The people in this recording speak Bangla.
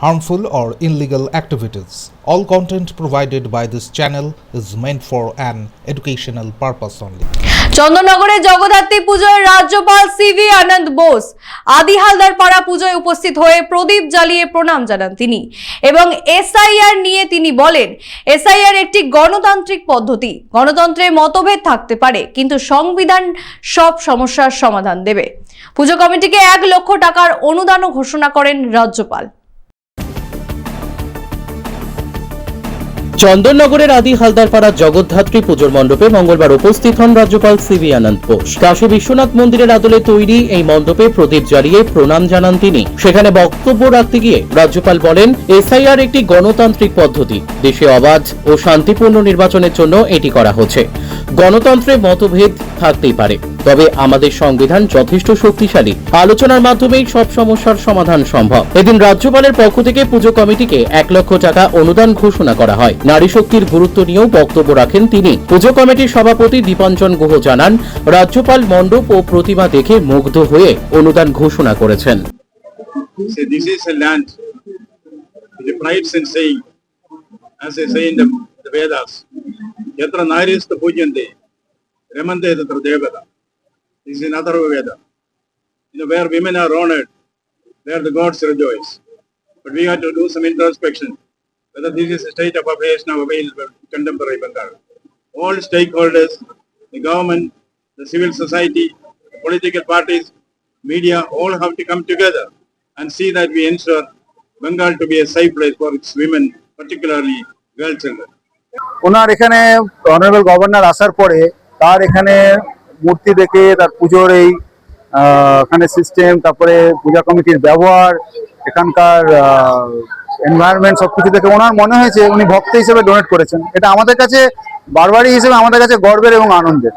harmful, or illegal activities. All content provided by this channel is meant for an educational purpose only. চন্দননগরে Jagaddhatri পুজোয় রাজ্যপাল সিভি আনন্দ বোস আদি হালদার পাড়া পুজোয় উপস্থিত হয়ে প্রদীপ জ্বালিয়ে প্রণাম জানান তিনি এবং এসআইআর নিয়ে তিনি বলেন এসআইআর একটি গণতান্ত্রিক পদ্ধতি গণতন্ত্রে মতভেদ থাকতে পারে কিন্তু সংবিধান সব সমস্যার সমাধান দেবে পুজো কমিটিকে এক লক্ষ টাকার অনুদানও ঘোষণা করেন রাজ্যপাল চন্দননগরের আদি হালদারপাড়া জগদ্ধাত্রী পুজোর মণ্ডপে মঙ্গলবার উপস্থিত হন রাজ্যপাল সিবি আনন্দ বোস। কাশী বিশ্বনাথ মন্দিরের আদলে তৈরি এই মণ্ডপে প্রদীপ জ্বালিয়ে প্রণাম জানান তিনি। সেখানে বক্তব্য রাখতে গিয়ে রাজ্যপাল বলেন, এসআইআর একটি গণতান্ত্রিক পদ্ধতি। দেশে অবাধ ও শান্তিপূর্ণ নির্বাচনের জন্য এটি করা হচ্ছে। গণতন্ত্রে মতভেদ থাকতেই পারে। তবে আমাদের সংবিধান যথেষ্ট শক্তিশালী। আলোচনার মাধ্যমেই সব সমস্যার সমাধান সম্ভব। এদিন রাজ্যপালের পক্ষ থেকে পুজো কমিটিকে এক লক্ষ টাকা অনুদান ঘোষণা করা হয়। নারী শক্তির গুরুত্ব নিয়েও বক্তব্য রাখেন তিনি। পুজো কমিটির সভাপতি দীপাঞ্জন গুহ জানান রাজ্যপাল মণ্ডপ ও প্রতিমা দেখে মুগ্ধ হয়ে অনুদান ঘোষণা করেছেন। As they say in the, the Vedas, Yatra. This is another Veda. You know, where women are honored, there the gods rejoice. But we have to do some introspection, whether this is a state of affairs now available in contemporary Bengal. All stakeholders, the government, the civil society, the political parties, media, all have to come together and see that we ensure Bengal to be a safe place for its women, particularly girl children. ওনার এখানে অনারেবল গভর্নর আসার পরে তার এখানে মূর্তি দেখে তার পুজোর এই এখানে সিস্টেম তারপরে পূজা কমিটির ব্যবহার, এখানকার এনভায়রনমেন্ট সব কিছু দেখে ওনার মনে হয়েছে উনি ভক্ত হিসেবে ডোনেট করেছেন। এটা আমাদের কাছে বারবারই হিসেবে আমাদের কাছে গর্বের এবং আনন্দের।